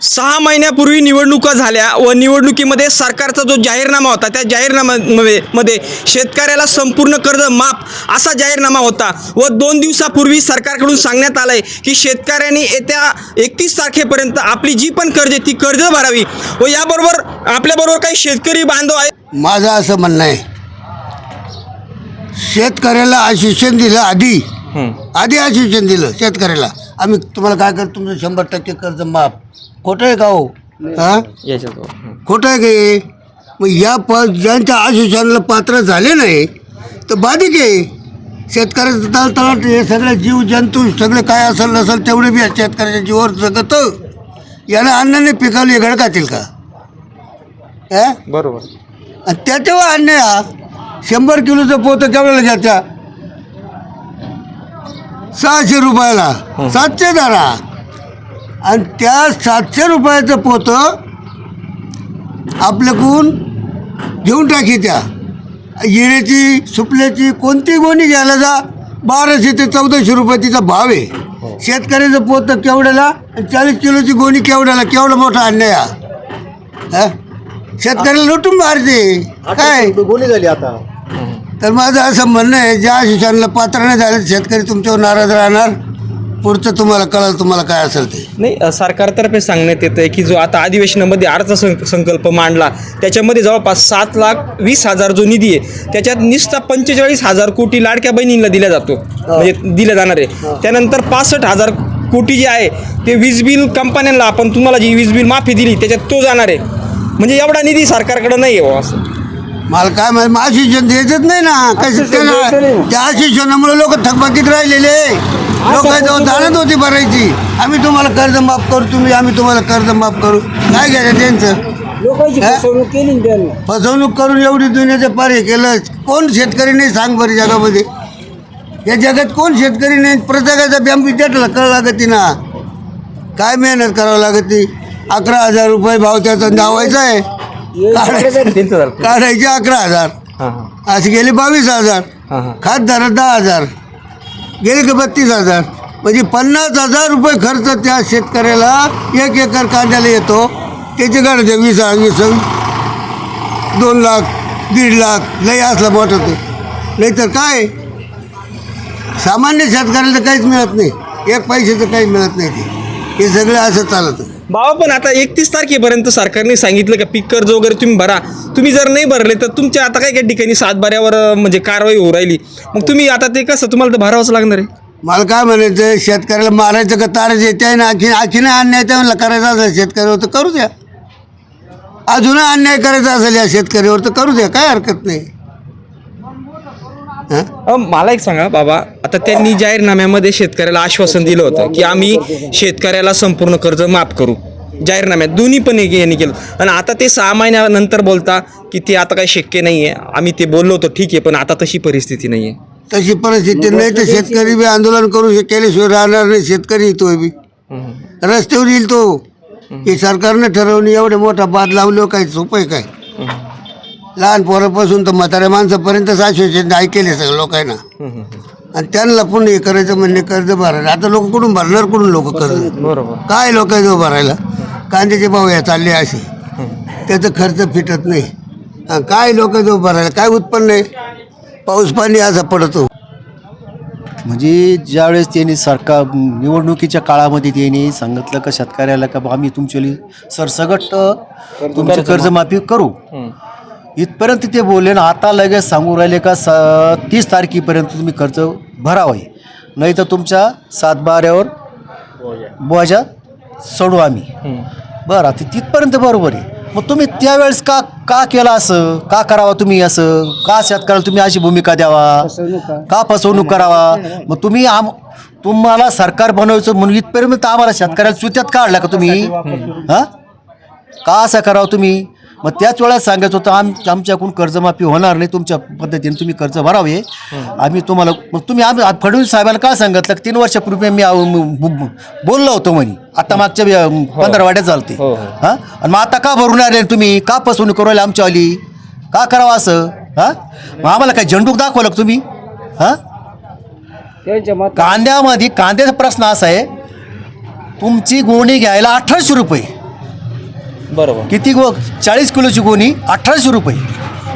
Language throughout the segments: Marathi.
सहा महिन्यापूर्वी निवडणुका झाल्या व निवडणुकीमध्ये सरकारचा जो जाहीरनामा होता त्या जाहीरनाम्यामध्ये मध्ये शेतकऱ्याला संपूर्ण कर्ज माफ असा जाहीरनामा होता व दोन दिवसापूर्वी सरकारकडून सांगण्यात आलं आहे की शेतकऱ्यांनी येत्या एकतीस तारखेपर्यंत आपली जी पण कर्ज आहे ती कर्ज भरावी व याबरोबर आपल्याबरोबर काही शेतकरी बांधव आहे माझं असं म्हणणं आहे शेतकऱ्याला आश्वासन दिलं आधी. आधी आश्वासन दिलं शेतकऱ्याला. आम्ही तुम्हाला काय करतो तुमचं शंभर टक्के कर्ज माफ. खोटं आहे का हो? हा? खोटं आहे का हे? मग या प ज्यांच्या आश्वासनाला पात्र झाले नाही तर बाधिक आहे. शेतकऱ्याचं तळतळाट हे सगळे जीव जंतू सगळे काय असेल नसेल तेवढे बी शेतकऱ्याच्या जीवावर जगत. यानं अन्नाने पिकवले घडकातील का? हा? बरोबर. आणि त्याच्यावर अन्याय हा. शंभर किलोचं पोतं केवढ्याला घ्यायचा? सहाशे रुपयाला. सातशे धरा. आणि त्या सातशे रुपयाचं पोतं आपल्याकडून घेऊन टाकी त्या. हिऱ्याची सुपल्याची कोणती गोणी घ्यायला जा बाराशे ते चौदाशे रुपये तिचा भाव आहे. शेतकऱ्याचं पोतं केवढ्याला आणि चाळीस किलोची गोणी केवढ्याला केवढा मोठा अन्याय हा? हा? शेतकऱ्याला लुटून मारते. काय? गोळी झाली आता. तर माझं असं म्हणणं आहे ज्या शिक्षणाला पात्र नाही झाले शेतकरी तुमच्यावर नाराज राहणार. पुढचं तुम्हाला कळलं तुम्हाला काय असेल ते. नाही अ, सरकारतर्फे सांगण्यात येतं आहे की जो आता अधिवेशनामध्ये अर्थसंकल्प मांडला त्याच्यामध्ये जवळपास सात लाख वीस हजार जो निधी आहे त्याच्यात निस्ता पंचेचाळीस हजार कोटी लाडक्या बहिणींना दिला जातो. म्हणजे दिला जाणार आहे. त्यानंतर पासष्ट हजार कोटी जे आहे ते वीज बिल कंपन्यांना आपण तुम्हाला जी वीज बिल माफी दिली त्याच्यात तो जाणार आहे. म्हणजे एवढा निधी सरकारकडे नाही आहे बुवा असं. मला काय माहिती मग आशिषण द्यायचंच नाही ना. कसं त्याला त्या आशिषणामुळे लोक थकबाकीत राहिलेले. लोकांजवळ दानत होती भरायची. आम्ही तुम्हाला कर्ज माफ करू तुम्ही आम्ही तुम्हाला कर्ज माफ करू. काय घ्यायचं त्यांचं? लोकांची हा? फसवणूक केली ना त्यांनी. फसवणूक करून एवढी दुनियाचं पार केलं. कोण शेतकरी नाही सांग बरं जगामध्ये. या जगात कोण शेतकरी नाही? प्रत्येकाचा बॅम विद्यार्थ्याला कळ लागती ना. काय मेहनत करावं लागती अकरा हजार रुपये भाव त्याचा दावायचा आहे. काढायचे. काढायचे अकरा हजार. असे गेले बावीस हजार. खात दर दहा हजार. गेले का बत्तीस हजार. म्हणजे पन्नास हजार रुपये खर्च त्या शेतकऱ्याला एक एकर कांद्याला येतो. त्याचे काढायचे वीस वीस दोन लाख दीड लाख लई असला मोठं ते. नाहीतर काय? सामान्य शेतकऱ्याला काहीच मिळत नाही. एक पैशाचं काही मिळत नाही ते. हे सगळं असं चालतं. बाबा पण आता एकतीस तारखेपर्यंत सरकारने सांगितलं का पीक कर्ज वगैरे तुम्ही भरा. तुम्ही जर नाही भरले तर तुमच्या आता काय काही ठिकाणी सातबाऱ्यावर म्हणजे कारवाई होऊ राहिली. मग तुम्ही आता ते कसं तुम्हाला तर भरावंच लागणार आहे. मला काय म्हणायचं शेतकऱ्याला मारायचं का तारायचं ते ना आणखी आणखीन अन्याय त्याला करायचा असेल शेतकऱ्यावर तर करू द्या अजून अन्याय करायचा असेल या शेतकऱ्यावर तर करू द्या काय हरकत नाही. अ, मला एक सांगा बाबा आता त्यांनी जाहीरनाम्यामध्ये शेतकऱ्याला आश्वासन दिलं होतं की आम्ही शेतकऱ्याला संपूर्ण कर्ज माफ करू. जाहीरनाम्यात दोन्ही पण एक यांनी केलं. आणि आता ते सहा महिन्यानंतर बोलता की ते आता काही शक्य नाही आहे आम्ही ते बोललो होतो ठीक आहे पण आता तशी परिस्थिती नाही आहे तशी परिस्थिती नाही तर शेतकरी बी आंदोलन करू शक- केल्याशिवाय राहणार नाही शेतकरी तो बी. रस्त्यावर येईल तो. हे सरकारनं ठरवणे एवढे मोठा बाद लावलो काय सोपं आहे काय? लहान पोरापासून तर म्हाताऱ्या माणसापर्यंत आश्वासन ऐकेले सगळं लोकांना. आणि त्यांना पुन्हा हे करायचं म्हणजे कर्ज भरायला. आता लोक कुठून भरणार कुठून लोक कर्ज? बरोबर. काय लोक जो भरायला? कांद्याचे भाव या चालले असे. त्याचा खर्च फिटत नाही. काय लोक जो भरायला? काय उत्पन्न आहे? पाऊस पाणी असा पडतो. म्हणजे ज्यावेळेस त्यांनी सरकार निवडणुकीच्या काळामध्ये त्यांनी सांगितलं का शेतकऱ्याला का बा आम्ही तुमची सरसगट तुमची कर्जमाफी करू. इथपर्यंत ते बोलले ना आता लगेच सांगू राहिले का स तीस तारखेपर्यंत तुम्ही कर्ज भरावे नाही तर तुमच्या सातबाऱ्यावर बोजा सोडू आम्ही. बरं आता तिथपर्यंत बरोबर आहे. मग तुम्ही त्यावेळेस का का केलं असं? का करावं तुम्ही असं? का शेतकऱ्याला तुम्ही अशी भूमिका द्यावा? का? फसवणूक करावा? मग तुम्ही आम तुम्हाला सरकार बनवायचं म्हणून इथपर्यंत आम्हाला शेतकऱ्याला चुत्यात काढला का तुम्ही? हां? का असं करावं तुम्ही? मग त्याच वेळेस सांगायचं होतं आम आमच्याकडून कर्जमाफी होणार नाही तुमच्या पद्धतीने तुम्ही कर्ज भरावे. आम्ही तुम्हाला मग तुम्ही आम्ही फडणवीस साहेबांना काय सांगितलं? की तीन वर्षापूर्वी मी बोललो होतो म्हणे. आता मागच्या वे- पंधरा वाड्यात चालते हां आणि मग आता का भरून आले तुम्ही? का फसवणूक करू राहिले आमच्यावाली? का करावं असं? हां? मग आम्हाला काय झंडूक दाखवलं तुम्ही? हां? कांद्यामध्ये कांद्याचा प्रश्न असा आहे तुमची गोणी घ्यायला अठराशे रुपये. बरोबर. किती गो चाळीस किलोची गोणी अठराशे रुपये.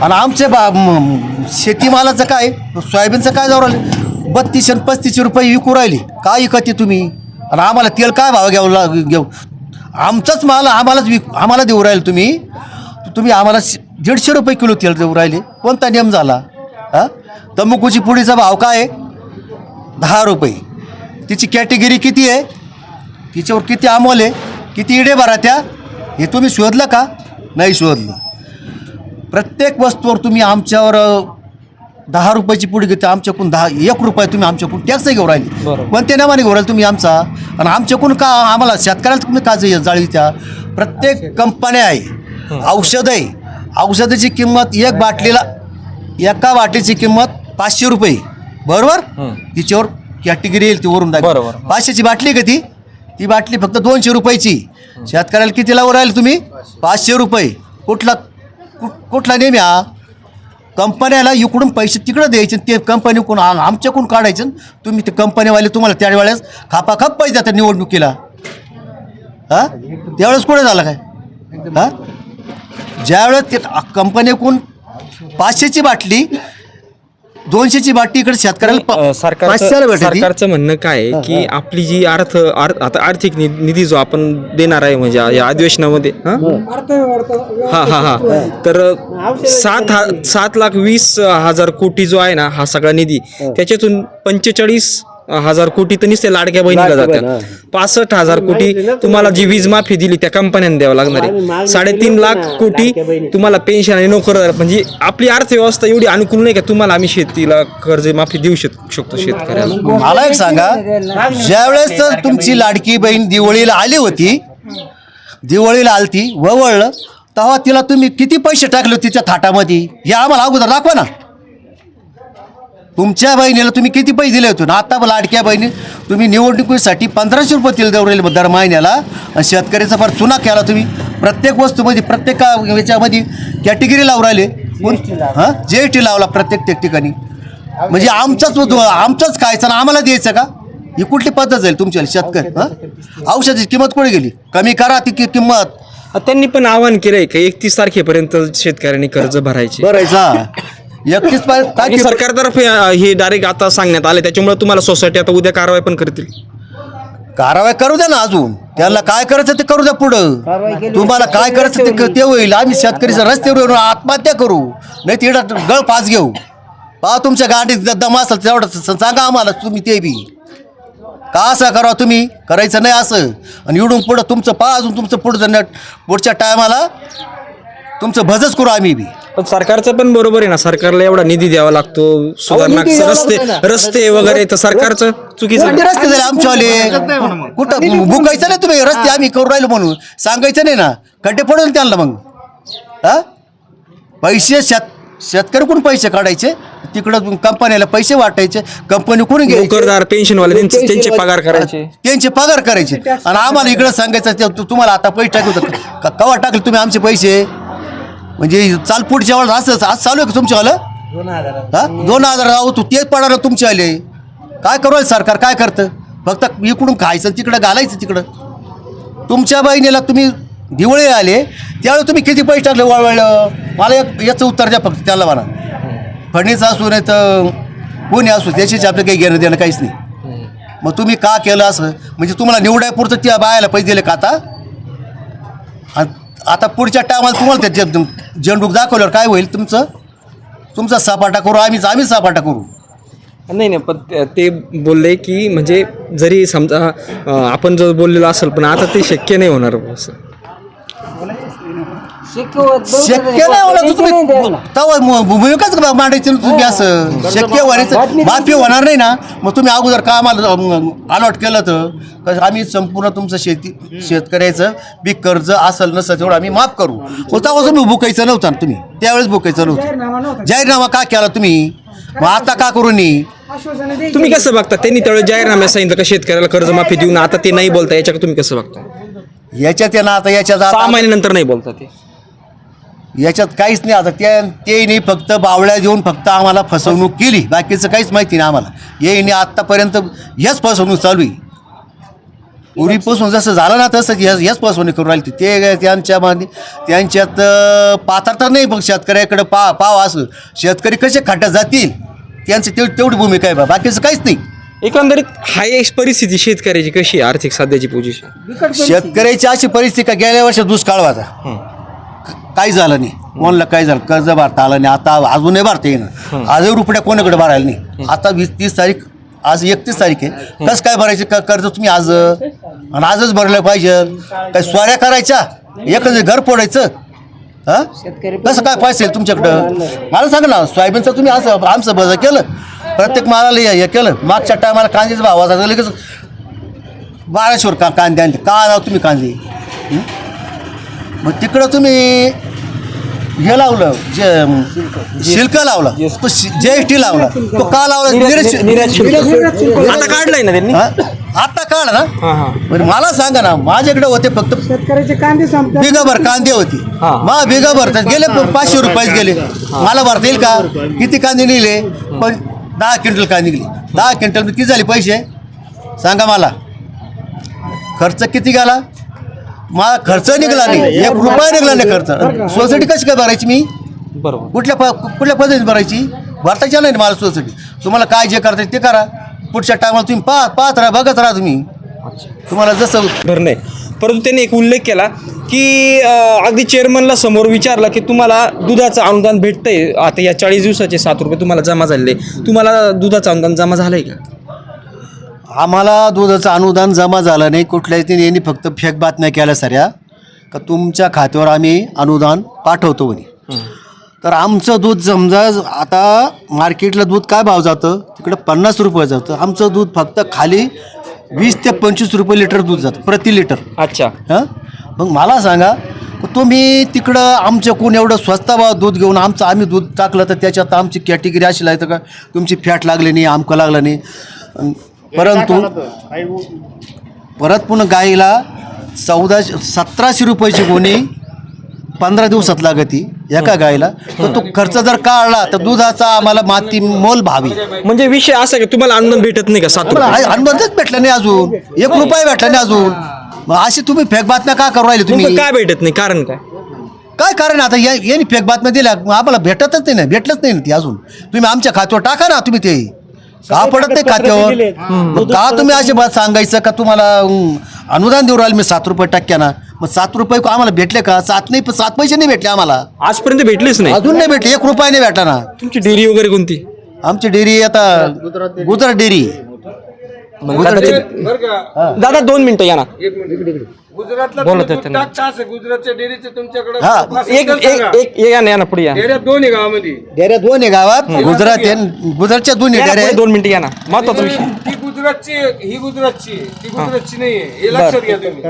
आणि आमचे बा म- शेतीमालाचं काय? सोयाबीनचं काय जाऊ राहिले? बत्तीसशे आणि पस्तीसशे रुपये विकू राहिले. काय विकते तुम्ही? आणि आम्हाला तेल काय भाव घ्यावं लाग घेऊ? आमचाच माल आम्हालाच विक आम्हाला देऊ राहिले तुम्ही. तुम्ही आम्हाला दीडशे रुपये किलो तेल देऊ राहिले. कोणता नियम झाला? हां? तंबाखूची पुडीचा भाव काय? आहे दहा रुपये. तिची कॅटेगरी किती आहे? तिच्यावर किती अमोल आहे? किती इडे भरा त्या हे तुम्ही शोधलं का? नाही शोधलं. प्रत्येक वस्तूवर तुम्ही आमच्यावर दहा रुपयाची पुढे घेते आमच्याकडून दहा एक रुपये तुम्ही आमच्याकडून टॅक्स घेऊ राहिले. कोणत्या नावाने घेऊ राहिले तुम्ही आमचा. आणि आमच्याकडून का आम्हाला शेतकऱ्याला तुम्ही का जाळी त्या? प्रत्येक कंपन्या आहे औषध आहे. औषधाची किंमत एक बाटलीला एका बाटलीची किंमत पाचशे रुपये बरोबर. तिच्यावर कॅटेगरी येईल ती वरून दाखव. पाचशेची बाटली का ती? ती बाटली फक्त दोनशे रुपयाची. शेतकऱ्याला किती लावून राहील तुम्ही? पाचशे रुपये. कुठला कु- कुठला नेहमी हा? कंपन्याला इकडून पैसे तिकडं द्यायचे ते कंपनीकडून आ- आमच्याकडून काढायचे तुम्ही ते कंपनीवाले तुम्हाला त्यावेळेस खापाखाप पैसे देतात निवडणुकीला. हा? त्यावेळेस कुठे झालं काय? हा? ज्यावेळेस ते कंपनीकडून पाचशेची बाटली दोनशेची बाटली इकडे शेतकऱ्याला सरकारचं भेटते ती. सरकारचं म्हणणं काय आहे की आपली जी अर्थ आर- आता आर्थिक नि- निधी जो आपण देणार आहे म्हणजे या अधिवेशनामध्ये हा? हा. हा हा तर सात हा सात लाख वीस हजार कोटी जो आहे ना हा सगळा निधी त्याच्यातून पंचेचाळीस हजार कोटी तर नुसते लाडक्या बहिणीला जातात पासष्ट हजार कोटी तुम्हाला? जी वीज माफी दिली त्या कंपन्यांना द्यावं लागणार आहे. साडेतीन लाख कोटी तुम्हाला पेन्शन आणि नोकरदार म्हणजे आपली अर्थव्यवस्था एवढी अनुकूल नाही का? तुम्हाला आम्ही शेतीला कर्ज माफी देऊ शक- शकतो शेतकऱ्याला. मला एक सांगा ज्यावेळेस तर तुमची लाडकी बहीण दिवाळीला आली होती दिवाळीला आलती ववळलं तेव्हा तिला तुम्ही किती पैसे टाकले तिच्या थाटामध्ये? हे आम्हाला अगोदर दाखवा ना. तुमच्या बहिणीला तुम्ही किती पैसे दिले होते? ना आता लाडक्या बहिणी तुम्ही निवडणुकीसाठी पंधराशे रुपये तिला देऊ राहिले दर महिन्याला. आणि शेतकऱ्याचा फार चुना केला तुम्ही. प्रत्येक वस्तूमध्ये प्रत्येक याच्यामध्ये कॅटेगरी लावून राहिले. हां? जी एस टी लावला प्रत्येक त्या ठिकाणी. म्हणजे आमचाच आमचंच खायचं ना आम्हाला द्यायचं का? ही कुठली पद्धत जाईल तुमच्या शेतकरी? हां? औषधाची किंमत कुठे गेली? कमी करा ती किंमत. त्यांनी पण आवाहन केलंय का एकतीस तारखेपर्यंत शेतकऱ्यांनी कर्ज भरायचे. भरायचा एकतीस आणि तारखे सरकारतर्फे अ, हे डायरेक्ट आता सांगण्यात आले. त्याच्यामुळे तुम्हाला सोसायटी आता उद्या कारवाई पण करतील. कारवाई करू द्या ना अजून. त्यांना काय करायचं ते करू द्या पुढं. तुम्हाला काय करायचं ते क- ते होईल. आम्ही शेतकरीचा रस्त्यावर येऊन आत्महत्या करू. नाही तिकडं गळ पाच घेऊ. पहा तुमच्या गाडीत द- दम असेल तेवढं स- सांगा आम्हाला तुम्ही ते बी. का असं करा तुम्ही? करायचं नाही असं. आणि इडून पुढं तुमचं पहा अजून तुमचं पुढचं नेट पुढच्या टायमाला तुमचं भजच करू आम्ही बी. पण सरकारचं पण बरोबर आहे ना सरकारला एवढा निधी द्यावा लागतो सुधारणा निधी द्यावा रस्ते लागतो ना. रस्ते वगैरे तर सरकारचं चुकीचं कोणते रस्ते झाले आमच्यावाले? कुठं बुकायचं नाही तुम्ही? रस्ते आम्ही करू राहिलो म्हणून. सांगायचं नाही ना. खड्डे पडून त्यांना मग. हा? पैसे शेत शेतकरी पैसे काढायचे? तिकडं कंपनीला पैसे वाटायचे. कंपनी कोणी घ्यायची? नोकरदार पेन्शनवाले त्यांचे त्यांचे पगार करायचे. त्यांचे पगार करायचे. आणि आम्हाला इकडं सांगायचं ते तु- तुम्हाला आता पैसे टाकले होते. का कवा टाकले तुम्ही आमचे पैसे? म्हणजे चाल पुढच्या वेळेस असं आज चालू आहे का तुमच्यावालं हा? दोन हजार राहू तू तेच पडायला तुमचे आले काय करू राहिलं सरकार? काय करतं? फक्त इकडून खायचं तिकडं घालायचं तिकडं. तुमच्या बहिणीला तुम्ही दिवाळी आले त्यावेळेस तुम्ही किती पैसे टाकले वळवळलं? मला एक याचं उत्तर द्या फक्त त्याला म्हणा. फडणीस असू नाही तर कोणी असू त्याच्याशी आपलं काही घेणं देणं काहीच नाही. मग तुम्ही का केलं असं? म्हणजे तुम्हाला निवडायपुरतं त्या बायाला पैसे दिले का आता? आता पुढच्या टायमाला तुम्हाला त्या जे- झेंडूक दाखवल्यावर काय होईल तुमचं? तुमचा सपाटा करू आम्हीच आम्हीच सपाटा करू. नाही नाही पण ते- ते बोलले की म्हणजे जरी समजा आपण जर बोललेलो असेल पण आता ते शक्य नाही होणार असं. शक्य नाही होणार तुम्ही तवा मु- भूमिकाच मांडायची? ना तुम्ही असं शक्य होण्याचं माफी होणार नाही ना मग तुम्ही अगोदर का आम्हाला अलॉट केलं तर. आम्ही संपूर्ण तुमचं शेती शेतकऱ्याचं बी कर्ज असेल नसेल तेवढं आम्ही माफ करू. मग तेव्हा तुम्ही बुकायचं नव्हतं ना तुम्ही. त्यावेळेस बुकायचं नव्हतं. जाहीरनामा का केला तुम्ही? मग आता का करू नये तुम्ही कसं बघता? त्यांनी त्यावेळेस जाहीरनाम्यात सांगितलं का शेतकऱ्याला कर्जमाफी देऊन आता ते नाही बोलता याच्याकडे तुम्ही कसं बघता? याच्यात ना आता याच्यात सहा महिन्यानंतर नाही बोलता ते. याच्यात काहीच नाही आता. ते ते नाही फक्त बावळ्या देऊन फक्त आम्हाला फसवणूक केली. बाकीचं काहीच माहिती नाही आम्हाला. येईने आत्तापर्यंत हेच फसवणूक चालू आहे. पूर्वीपासून जसं झालं ना तसं याच याच पासून करून राहिली ते. त्यांच्या मध्ये त्यांच्यात अं, पात्रता नाही मग शेतकऱ्याकडे पा पाव असं. शेतकरी कसे खाट्यात जातील? त्यांचं तेव तेवढी भूमिका आहे बा. बाकीचं काहीच नाही. एकंदरीत हाय परिस्थिती शेतकऱ्याची कशी आहे? आर्थिक सध्याची पोझिशन शेतकऱ्याची अशी परिस्थिती का? गेल्या वर्षी दुष्काळ होता. काही झालं नाही? कोणाला काही झालं? कर्ज भरता आलं नाही. आता अजूनही भरता येईना. आजही रुपया कोणाकडे भरायला नाही? आता वीस तीस तारीख आज एकतीस तारीख आहे. कसं काय भरायचे? क- कर्ज तुम्ही आज आणि आजच भरलं पाहिजे. काय स्वाऱ्या करायच्या? एकच घर फोडायचं? हा? कसं काय पैसे आहे तुमच्याकडं? मला सांगा ना सोयाबीनचं तुम्ही असं आमचं बजा केलं. प्रत्येक मालाला हे हे केलं. मागच्या टायमाला कांद्याचा भाव होता लगेच बाराशेवर का कांदे आणले? का लाव तुम्ही कांदे? हं? मग तिकडं तुम्ही हे लावलं जे शिल्क लावला तो जी एस टी लावला. तो का लावला? शुल्क. आता काढलंय ना त्यांनी? हा? आता काढ ना. हा हा. बरं मला सांगा ना माझ्याकडे होते फक्त शेतकऱ्याचे कांदे संपतात. बिगाभर कांदे होती. हा. मा बिगाभर तर गेले पाचशे रुपयेच गेले. मला भरता येईल का? किती कांदे निघले? पण दहा क्विंटल कांदे निघले. दहा क्विंटल किती झाले पैसे? सांगा मला. खर्च किती गेला? मला खर्च निघाला नाही. एक रुपया निघाला नाही खर्च. सोसायटी कशी काय भरायची मी? बरोबर. कुठल्या प कुठल्या पद्धतीने भरायची? भरताच्या नाही मला सोसायटी. तुम्हाला काय जे करता ते करा. पुढच्या टायमाला तुम्ही पाहत पाहत राहा बघत राहा तुम्ही. तुम्हाला जसं बरं नाही. परंतु त्यांनी एक उल्लेख केला की अं, अगदी चेअरमनला समोर विचारला की तुम्हाला दुधाचं अनुदान भेटतंय. आता या चाळीस दिवसाचे सात रुपये तुम्हाला जमा झालेले. तुम्हाला दुधाचं अनुदान जमा झालंय का? आम्हाला दुधाचं अनुदान जमा झालं नाही. कुठल्याही तिने यांनी फक्त फेक बातम्या केल्या साऱ्या. का तुमच्या खात्यावर आम्ही अनुदान पाठवतो म्हणे. तर आमचं दूध समजा आता मार्केटला दूध काय भाव जातं? तिकडं पन्नास रुपये जातं. आमचं दूध फक्त खाली वीस ते पंचवीस रुपये लिटर दूध जातं प्रति लिटर. अच्छा. हां? मग मला सांगा तुम्ही तिकडं आमच्याकडून एवढं स्वस्त भाव दूध घेऊन आमचं आम्ही दूध टाकलं तर त्याच्यात आमची कॅटेगरी अशी लागतं का? तुमची फॅट लागली नाही आमकं लागलं नाही. परंतु परत पुन्हा गाईला चौदाशे सतराशे रुपयाची गोणी पंधरा दिवसात लागती एका गाईला. तर तो खर्च जर काढला तर दुधाचा आम्हाला माती मोल भावी. म्हणजे विषय असा की तुम्हाला अनुदान भेटत नाही का सात अनुबंधच भेटला नाही अजून एक रुपया भेटला नाही अजून. मग अशी तुम्ही फेक बातम्या का करू राहिले तुम्ही? काय भेटत नाही? कारण काय? काय कारण आता या यांनी फेक बातम्या दिल्या मग आम्हाला भेटतच नाही ना भेटलंच नाही ना ती अजून. तुम्ही आमच्या खात्यावर टाका ना तुम्ही ते. का पडत नाही खात्यावर? मग का तुम्ही अशी बात सांगायचं का तुम्हाला अं, अनुदान देऊ राहिले मी सात रुपये टक्क्यानं? मग सात रुपये का आम्हाला भेटले का? सात नाही सात पैसे नाही भेटले आम्हाला. आजपर्यंत भेटलेच नाही. अजून नाही भेटले एक रुपया नाही भेटला ना. तुमची डेअरी वगैरे कोणती? आमची डेअरी आता गुजरात डेअरी. कदाचित- दादा दोन मिनिटं या ना. गुजरातला बोलत तुम्ही होते दूध ना. टाकता असं गुजरातच्या डेअरीचे तुमच्याकडे हा. एक एक एक या ना या ना पुढे या. दोन आहे गावामध्ये. डेऱ्या दोन आहे गावात. गुजरात आहे गुजरातच्या दोन या आहे ना डेऱ्या पुढे दोन मिनिटं या ना. महत्त्वाचा विषय. ही गुजरातची आहे, ही गुजरातची आहे, ती गुजरातची नाहीये हे लक्षात घ्या तुम्ही.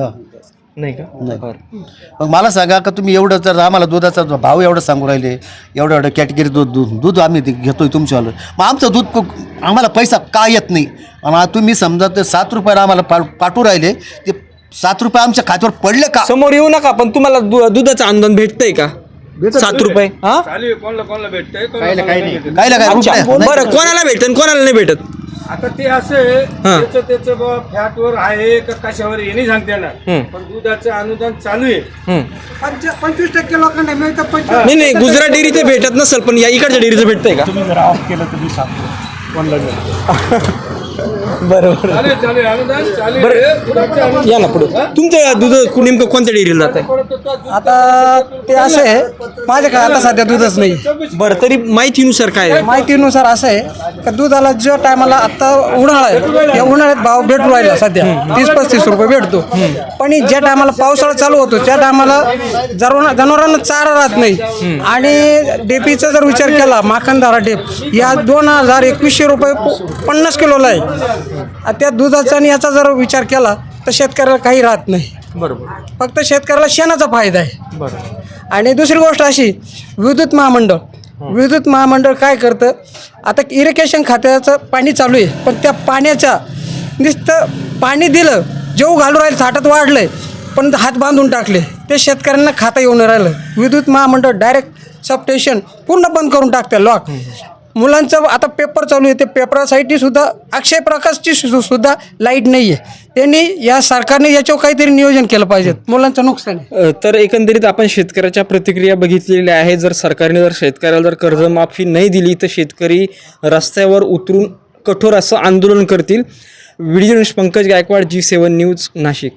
हा. नाही का? बरं. मग मला सांगा का तुम्ही एवढं जर आम्हाला दुधाचा भाव एवढं सांगू राहिले एवढं एवढं कॅटेगरी दूध दूध दूध आम्ही ते घेतोय तुमच्यावालं मग आमचं दूध को- आम्हाला पैसा का येत नाही? आणि तुम्ही समजा ते सात रुपयाला आम्हाला पा पाठवू राहिले ते सात रुपये आमच्या खात्यावर पडले का? समोर येऊ नका पण तुम्हाला दु- दुधाचं अनुदान भेटतंय का? सात रुपये हा? चालू आहे कोणाला कोणाला भेटतंय कोणाला कोणाला नाही. भेटत. काय काय अच्छा रुपये बरं कोणाला भेटत आणि कोणाला नाही भेटत? आता ते असं आहे. त्याचं त्याचं बाबा फॅटवर आहे का कशावर हे नाही सांगता येणार हम्म. पण दुधाचं अनुदान चालू आहे हम्म. पंच पंचवीस टक्के लोकांना मिळतं पंचवीस नाही नाही गुजरात डेअरीचं भेटत नसेल पण या इकडच्या डेअरीचं भेटतंय का बरोबर चालेल चालेल अनुदान चालू आहे दुधाचं अनुदान. या ना पुढे. तुमचं दूध कु- नेमकं कोणत्या डेअरीला जात आहे आता ते असं आहे. माझ्याकडे आता सध्या दूधच नाही. बरं तरी माहितीनुसार काय आहे? माहितीनुसार असं आहे का दुधाला जो टायमाला आता उन्हाळा आहे या उन्हाळ्यात भाव भेटू राहिला सध्या. तीस पस्तीस रुपये भेटतो. पण ज्या टायमाला पावसाळा चालू होतो त्या टायमाला जनावर जनावरांना चारा राहत नाही. आणि डेपीचा जर विचार केला माखनधारा डेप या दोन हजार एकवीसशे रुपये प- पन्नास किलोला आहे. त्या दुधाचा आणि याचा जर विचार केला तर शेतकऱ्याला काही राहत नाही. बरोबर. फक्त शेतकऱ्याला शेणाचा फायदा आहे. बरं आणि दुसरी गोष्ट अशी विद्युत महामंडळ. विद्युत महामंडळ काय करतं? आता इरिगेशन खात्याचं पाणी चालू आहे पण त्या पाण्याच्या नुसतं पाणी दिलं जेव घालून राहिलं थाटात वाढलंय पण हात बांधून टाकले ते शेतकऱ्यांना खाता येऊन राहिलं. विद्युत महामंडळ डायरेक्ट सबस्टेशन पूर्ण बंद करून टाकते लॉक मुलांचं आता पेपर चालू आहे. ते पेपरासाठी सुद्धा अक्षय प्रकाशची सु- सुद्धा लाइट नाही आहे त्यांनी या सरकारने याच्यावर काहीतरी नियोजन केलं पाहिजे. मुलांचं नुकसान आहे. तर एकंदरीत आपण शेतकऱ्याच्या प्रतिक्रिया बघितलेल्या आहे जर सरकारने जर शेतकऱ्याला जर कर्जमाफी नाही दिली तर शेतकरी रस्त्यावर उतरून कठोर असं आंदोलन करतील. Video Pankaj Gaikwad ji seven news Nashik.